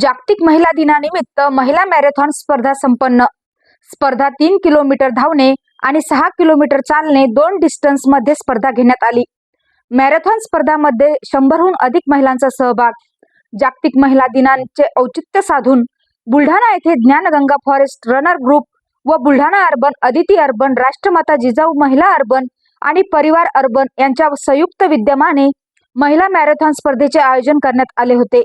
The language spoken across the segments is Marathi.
जागतिक महिला दिनानिमित्त महिला मॅरेथॉन स्पर्धा संपन्न. स्पर्धा तीन किलोमीटर धावणे आणि सहा किलोमीटर चालणे दोन डिस्टन्समध्ये स्पर्धा घेण्यात आली. मॅरेथॉन स्पर्धामध्ये शंभरहून अधिक महिलांचा सहभाग. जागतिक महिला दिनाचे औचित्य साधून बुलढाणा येथे ज्ञानगंगा फॉरेस्ट रनर ग्रुप व Buldhana urban Aditi urban Rashtramata Jijau Mahila urban आणि परिवार अर्बन यांच्या संयुक्त विद्यमाने महिला मॅरेथॉन स्पर्धेचे आयोजन करण्यात आले होते.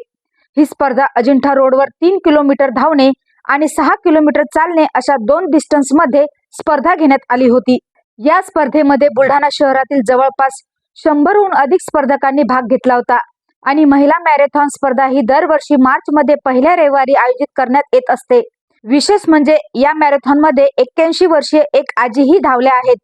ही स्पर्धा अजिंठा रोडवर तीन किलोमीटर धावणे आणि सहा किलोमीटर चालणे अशा दोन डिस्टन्समध्ये स्पर्धा घेण्यात आली होती. या स्पर्धेमध्ये बुलढाणा शहरातील जवळपास शंभरहून अधिक स्पर्धकांनी भाग घेतला होता आणि महिला मॅरेथॉन स्पर्धा ही दरवर्षी मार्च मध्ये पहिल्या रविवारी आयोजित करण्यात येत असते. विशेष म्हणजे या मॅरेथॉनमध्ये एक्क्याऐंशी वर्षीय एक आजीही धावल्या आहेत.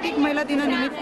जागतिक महिला दिनानिमित्त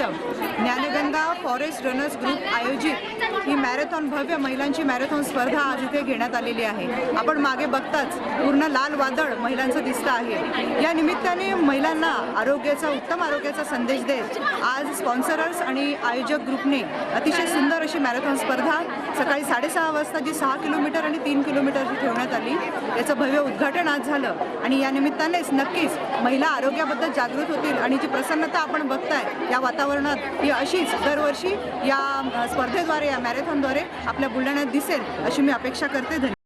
ज्ञानगंगा फॉरेस्ट रनर्स ग्रुप आयोजित ही मॅरेथॉन भव्य महिलांची मॅरेथॉन स्पर्धा आज इथे घेण्यात आलेली आहे. आपण मागे बघताच पूर्ण लाल वादळ महिलांचं दिसतं आहे. या निमित्ताने महिलांना आरोग्याचा उत्तम आरोग्याचा संदेश देत आज स्पॉन्सरर्स आणि आयोजक ग्रुपने अतिशय सुंदर अशी मॅरेथॉन स्पर्धा सकाळी साडेसहा वाजता जी सहा किलोमीटर आणि तीन किलोमीटरची ठेवण्यात आली याचं भव्य उद्घाटन आज झालं. आणि या निमित्तानेच नक्कीच महिला आरोग्याबद्दल जागृत होतील आणि जी प्रसन्नता आपण बघताय या वातावरणात ही अशीच दरवर्षी या स्पर्धेद्वारे या मॅरेथॉनद्वारे आपल्या बुलढाण्यात दिसेल अशी मी अपेक्षा करते.